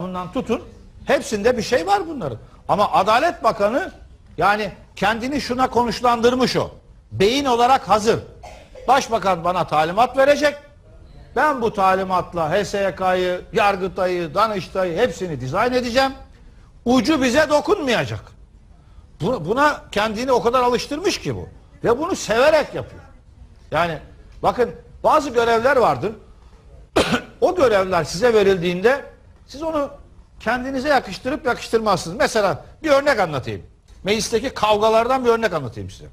bundan tutun hepsinde bir şey var bunların. Ama Adalet Bakanı yani kendini şuna konuşlandırmış o. Beyin olarak hazır. Başbakan bana talimat verecek. Ben bu talimatla HSYK'yı, Yargıtay'ı, Danıştay'ı hepsini dizayn edeceğim. Ucu bize dokunmayacak. Bu- Buna kendini o kadar alıştırmış ki bu. Ve bunu severek yapıyor. Yani bakın bazı görevler vardır. o görevler size verildiğinde siz onu kendinize yakıştırıp yakıştırmazsınız. Mesela bir örnek anlatayım. Meclisteki kavgalardan bir örnek anlatayım size.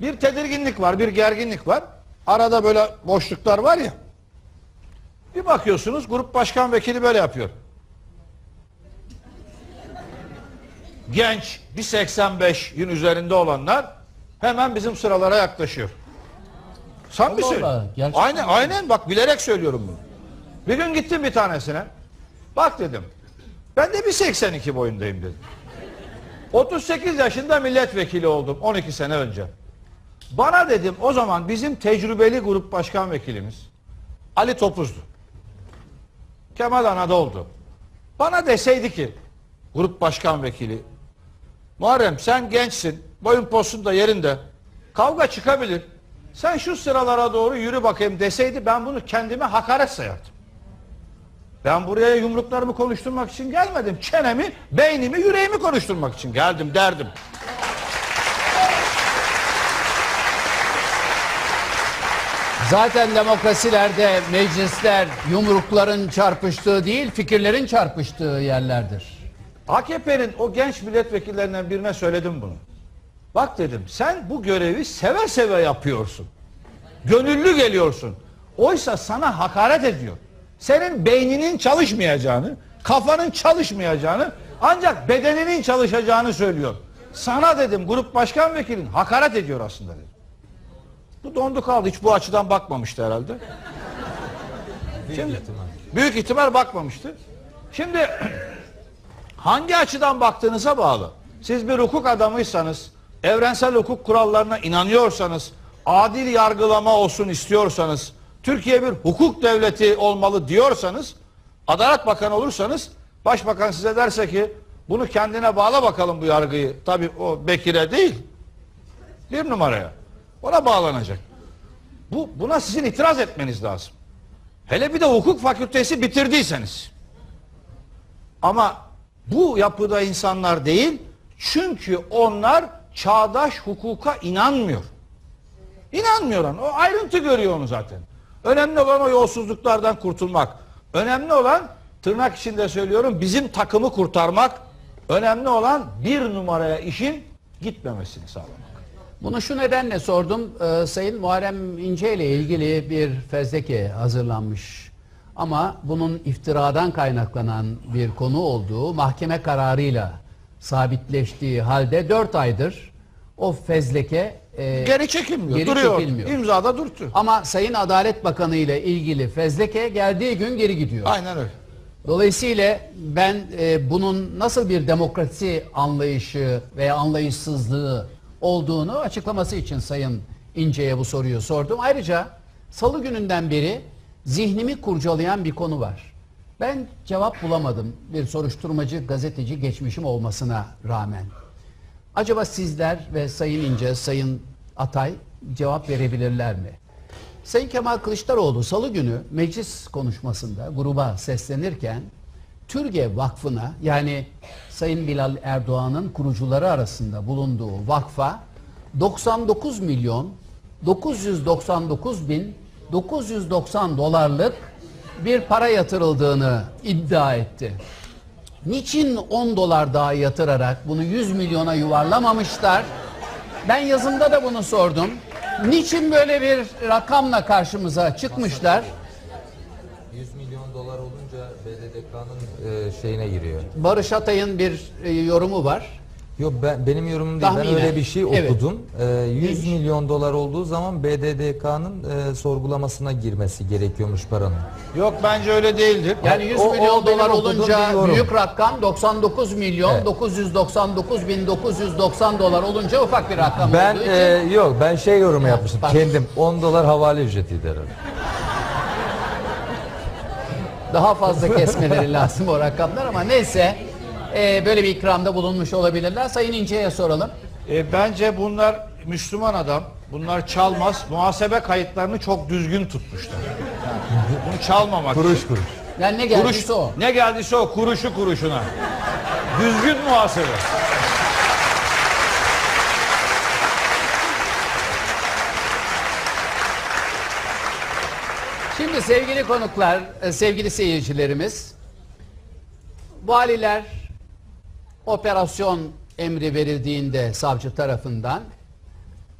Bir tedirginlik var, bir gerginlik var. Arada böyle boşluklar var ya. Bir bakıyorsunuz grup başkan vekili böyle yapıyor. Genç, bir 85'in üzerinde olanlar hemen bizim sıralara yaklaşıyor. Sen gerçekten Aynen, aynen bak bilerek söylüyorum bunu. Bir gün gittim bir tanesine. Bak dedim. Ben de bir 82 boyundayım dedim. 38 yaşında milletvekili oldum 12 sene önce. Bana dedim o zaman bizim tecrübeli grup başkan vekilimiz Ali Topuz'du. Kemal Anadolu'du. Bana deseydi ki grup başkan vekili Muharrem sen gençsin boyun posun da yerinde kavga çıkabilir. Sen şu sıralara doğru yürü bakayım deseydi ben bunu kendime hakaret sayardım. Ben buraya yumruklarımı konuşturmak için gelmedim. Çenemi, beynimi, yüreğimi konuşturmak için geldim derdim. Zaten demokrasilerde meclisler yumrukların çarpıştığı değil fikirlerin çarpıştığı yerlerdir. AKP'nin o genç milletvekillerinden birine söyledim bunu. Bak dedim sen bu görevi seve seve yapıyorsun. Gönüllü geliyorsun. Oysa sana hakaret ediyor. Senin beyninin çalışmayacağını, kafanın çalışmayacağını ancak bedeninin çalışacağını söylüyor. Sana dedim grup başkan vekilin hakaret ediyor aslında dedim. Bu dondu kaldı. Hiç bu açıdan bakmamıştı herhalde. Şimdi, büyük ihtimal bakmamıştı. Şimdi hangi açıdan baktığınıza bağlı. Siz bir hukuk adamıysanız, evrensel hukuk kurallarına inanıyorsanız, adil yargılama olsun istiyorsanız, Türkiye bir hukuk devleti olmalı diyorsanız, Adalet Bakanı olursanız, Başbakan size derse ki bunu kendine bağla bakalım bu yargıyı. Tabii o Bekir'e değil, bir numaraya. Ona bağlanacak. Bu, buna sizin itiraz etmeniz lazım. Hele bir de hukuk fakültesi bitirdiyseniz. Ama bu yapıda insanlar değil çünkü onlar çağdaş hukuka inanmıyor. İnanmıyor. O ayrıntı görüyor onu zaten. Önemli olan o yolsuzluklardan kurtulmak. Önemli olan tırnak içinde söylüyorum bizim takımı kurtarmak. Önemli olan bir numaraya işin gitmemesini sağlamak. Bunu şu nedenle sordum. Ee, Sayın Muharrem İnce ile ilgili bir fezleke hazırlanmış. Ama bunun iftiradan kaynaklanan bir konu olduğu mahkeme kararıyla sabitleştiği halde 4 aydır o fezleke e, Geri çekilmiyor. geri duruyor. çekilmiyor. İmzada durdu. Ama Sayın Adalet Bakanı ile ilgili fezleke geldiği gün geri gidiyor. Aynen öyle. Dolayısıyla ben e, bunun nasıl bir demokrasi anlayışı veya anlayışsızlığı olduğunu açıklaması için Sayın İnce'ye bu soruyu sordum. Ayrıca salı gününden beri zihnimi kurcalayan bir konu var. Ben cevap bulamadım bir soruşturmacı gazeteci geçmişim olmasına rağmen. Acaba sizler ve Sayın İnce, Sayın Atay cevap verebilirler mi? Sayın Kemal Kılıçdaroğlu salı günü meclis konuşmasında gruba seslenirken Türge Vakfı'na yani Sayın Bilal Erdoğan'ın kurucuları arasında bulunduğu vakfa 99 milyon 999 bin 990 dolarlık bir para yatırıldığını iddia etti. Niçin 10 dolar daha yatırarak bunu 100 milyona yuvarlamamışlar? Ben yazımda da bunu sordum. Niçin böyle bir rakamla karşımıza çıkmışlar? 100 milyon dolar olunca BDDK'nın e, şeyine giriyor. Barış Atay'ın bir e, yorumu var. Yok ben benim yorumum değil. Tahminen. Ben öyle bir şey Evet. okudum. E, 100 Neymiş? milyon dolar olduğu zaman BDDK'nın e, sorgulamasına girmesi gerekiyormuş paranın. Yok bence öyle değildir. Yani 100 O- o milyon benim dolar olunca büyük rakam 99 milyon Evet. 999 bin 990 dolar olunca ufak bir rakam Ben olduğu için e, yok ben şey yorumu yapmıştım. pardon. Kendim 10 dolar havale ücretiydi herhalde. Daha fazla kesmeleri lazım o rakamlar ama neyse e, böyle bir ikramda bulunmuş olabilirler. Sayın İnce'ye soralım. E, bence bunlar Müslüman adam. Bunlar çalmaz. Muhasebe kayıtlarını çok düzgün tutmuşlar. Bunu çalmamak Kuruş için. kuruş. Yani ne Kuruş, geldiyse o. ne geldiyse o kuruşu kuruşuna. Düzgün muhasebe. Şimdi sevgili konuklar, e, sevgili seyircilerimiz, valiler operasyon emri verildiğinde savcı tarafından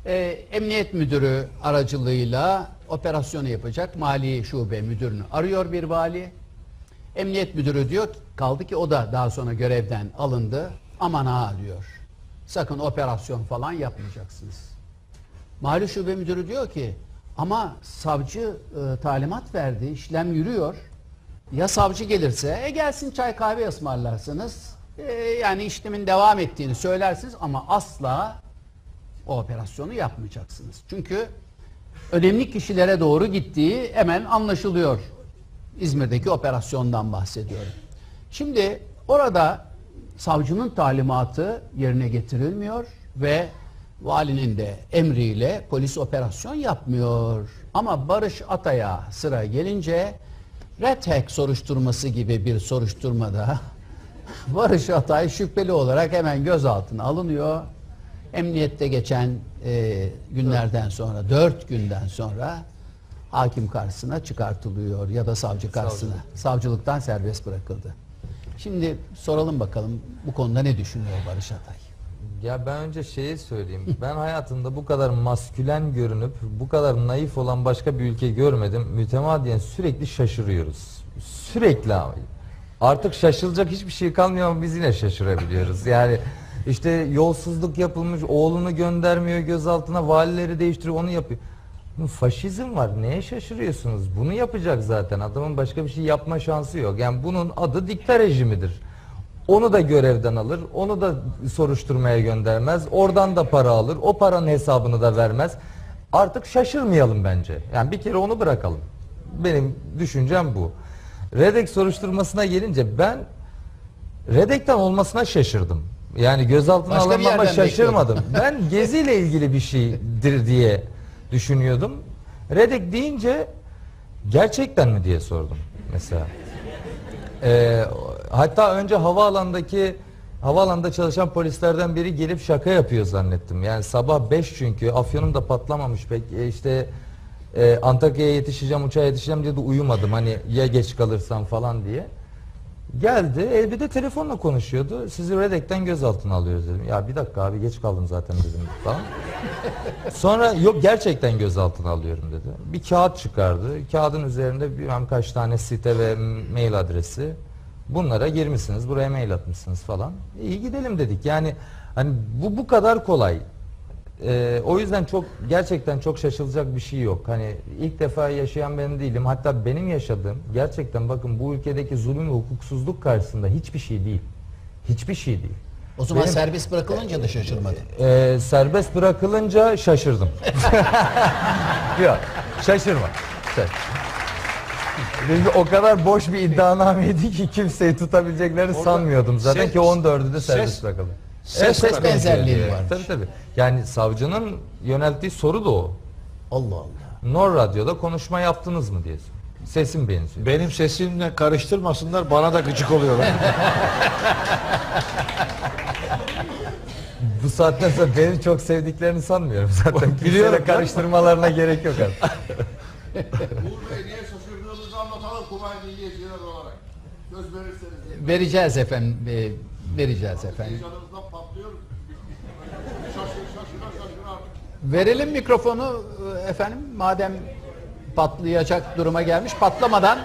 e, emniyet müdürü aracılığıyla operasyonu yapacak mali şube müdürünü arıyor bir vali. Emniyet müdürü diyor kaldı ki o da daha sonra görevden alındı. Aman ha diyor. Sakın operasyon falan yapmayacaksınız. Mali şube müdürü diyor ki ama savcı e, talimat verdi, işlem yürüyor. Ya savcı gelirse, e gelsin çay kahve ısmarlarsınız. E, yani işlemin devam ettiğini söylersiniz ama asla o operasyonu yapmayacaksınız. Çünkü önemli kişilere doğru gittiği hemen anlaşılıyor. İzmir'deki operasyondan bahsediyorum. Şimdi orada savcının talimatı yerine getirilmiyor ve valinin de emriyle polis operasyon yapmıyor. Ama Barış Atay'a sıra gelince Red Hack soruşturması gibi bir soruşturmada Barış Atay şüpheli olarak hemen gözaltına alınıyor. Emniyette geçen e, günlerden sonra, dört günden sonra hakim karşısına çıkartılıyor ya da savcı karşısına. Savcılıktan serbest bırakıldı. Şimdi soralım bakalım bu konuda ne düşünüyor Barış Atay? Ya ben önce şeyi söyleyeyim. Ben hayatımda bu kadar maskülen görünüp bu kadar naif olan başka bir ülke görmedim. Mütemadiyen sürekli şaşırıyoruz. Sürekli abi. Artık şaşılacak hiçbir şey kalmıyor ama biz yine şaşırabiliyoruz. Yani işte yolsuzluk yapılmış, oğlunu göndermiyor gözaltına, valileri değiştiriyor, onu yapıyor. Faşizm var. Neye şaşırıyorsunuz? Bunu yapacak zaten. Adamın başka bir şey yapma şansı yok. Yani bunun adı dikta rejimidir. Onu da görevden alır, onu da soruşturmaya göndermez, oradan da para alır, o paranın hesabını da vermez. Artık şaşırmayalım bence. Yani bir kere onu bırakalım. Benim düşüncem bu. Redek soruşturmasına gelince ben Redek'ten olmasına şaşırdım. Yani gözaltına Başka alınmama şaşırmadım. ben Gezi ile ilgili bir şeydir diye düşünüyordum. Redek deyince gerçekten mi diye sordum mesela. Ee, hatta önce havaalandaki havaalanında çalışan polislerden biri gelip şaka yapıyor zannettim. Yani sabah 5 çünkü afyonum da patlamamış pek E, işte e, Antakya'ya yetişeceğim uçağa yetişeceğim diye de uyumadım hani ya geç kalırsam falan diye. Geldi e, bir de telefonla konuşuyordu. Sizi Redek'ten gözaltına alıyoruz dedim. Ya bir dakika abi geç kaldım zaten dedim falan. Sonra yok gerçekten gözaltına alıyorum dedi. Bir kağıt çıkardı. Kağıdın üzerinde bilmem kaç tane site ve mail adresi. Bunlara girmişsiniz, buraya mail atmışsınız falan. İyi gidelim dedik. Yani hani bu bu kadar kolay. Ee, o yüzden çok gerçekten çok şaşılacak bir şey yok. Hani ilk defa yaşayan ben değilim. Hatta benim yaşadığım gerçekten bakın bu ülkedeki zulüm ve hukuksuzluk karşısında hiçbir şey değil. Hiçbir şey değil. O zaman Benim- serbest bırakılınca da şaşırmadı. Ee, serbest bırakılınca şaşırdım. Yok, şaşırma. Şaş- Çünkü o kadar boş bir iddianameydi ki kimseyi tutabileceklerini sanmıyordum zaten ses- ki 14'ü de serbest ses- bırakıldı. Ses ses benzerliği varmış. Tabii tabii. Yani savcının yönelttiği soru da o. Allah Allah. Nor Radyo'da konuşma yaptınız mı diye. Sesim benziyor. Benim sesimle karıştırmasınlar bana da gıcık oluyorlar. Bu saatten sonra beni çok sevdiklerini sanmıyorum zaten. Biliyorum karıştırmalarına gerek yok artık. Uğur Bey niye şaşırdığınızı anlatalım Kuvayi Milliyetçiler olarak. Söz verirseniz. Vereceğiz efendim. e, vereceğiz efendim. Verelim mikrofonu efendim. Madem patlayacak duruma gelmiş. Patlamadan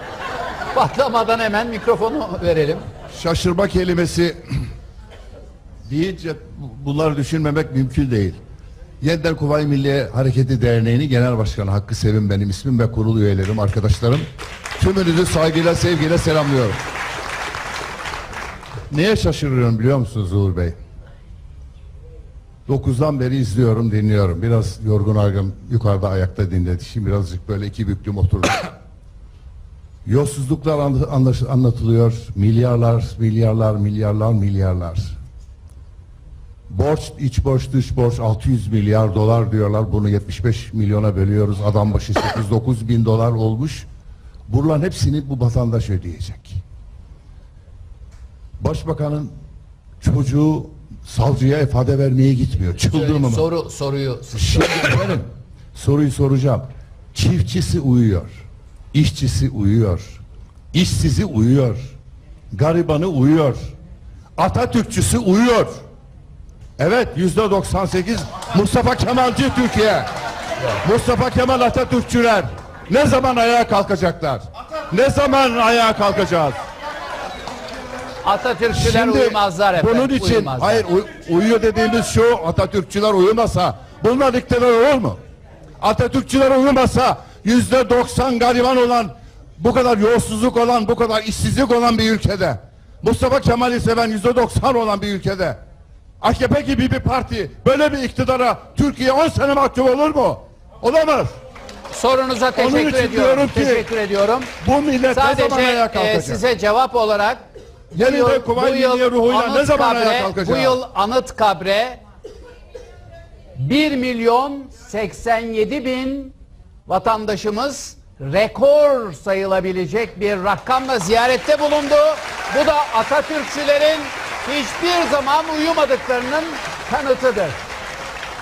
patlamadan hemen mikrofonu verelim. Şaşırma kelimesi deyince bu- bunları düşünmemek mümkün değil. Yeniden Kuvayi Milliye Hareketi Derneği'nin Genel Başkanı Hakkı Sevim benim ismim ve kurul üyelerim, arkadaşlarım. Tümünüzü saygıyla, sevgiyle selamlıyorum. Neye şaşırıyorum biliyor musunuz Uğur Bey? Dokuzdan beri izliyorum, dinliyorum. Biraz yorgun argın yukarıda ayakta dinledi. Şimdi birazcık böyle iki büklüm oturdum. Yolsuzluklar anlatılıyor. Milyarlar, milyarlar, milyarlar, milyarlar. Borç, iç borç, dış borç 600 milyar dolar diyorlar. Bunu 75 milyona bölüyoruz. Adam başı 8-9 bin dolar olmuş. Bunların hepsini bu vatandaş ödeyecek. Başbakanın çocuğu savcıya ifade vermeye gitmiyor. Çıldırma mı? Soru soruyu Şimdi soruyu soracağım. Çiftçisi uyuyor. işçisi uyuyor. işsizi uyuyor. Garibanı uyuyor. Atatürkçüsü uyuyor. Evet yüzde 98 Mustafa Kemalci Türkiye. Mustafa Kemal Atatürkçüler ne zaman ayağa kalkacaklar? Ne zaman ayağa kalkacağız? Atatürkçüler Şimdi uyumazlar efendim. Bunun için uyumazlar. hayır uy- uyuyor dediğimiz şu Atatürkçüler uyumasa bunlar iktidar olur mu? Atatürkçüler uyumasa yüzde doksan gariban olan bu kadar yolsuzluk olan bu kadar işsizlik olan bir ülkede Mustafa Kemal'i seven yüzde doksan olan bir ülkede AKP gibi bir parti böyle bir iktidara Türkiye 10 sene mahkum olur mu? Olamaz. Sorunuza teşekkür ediyorum. diyorum ki- teşekkür ediyorum. Bu millet ne Sadece zaman ayağa e, kalkacak? size cevap olarak bu yıl Milliye ruhuyla ne zaman ayağa Kabre- kalkacağız? Bu yıl Anıt Kabre 1 milyon 87 bin vatandaşımız rekor sayılabilecek bir rakamla ziyarette bulundu. Bu da Atatürkçülerin hiçbir zaman uyumadıklarının kanıtıdır.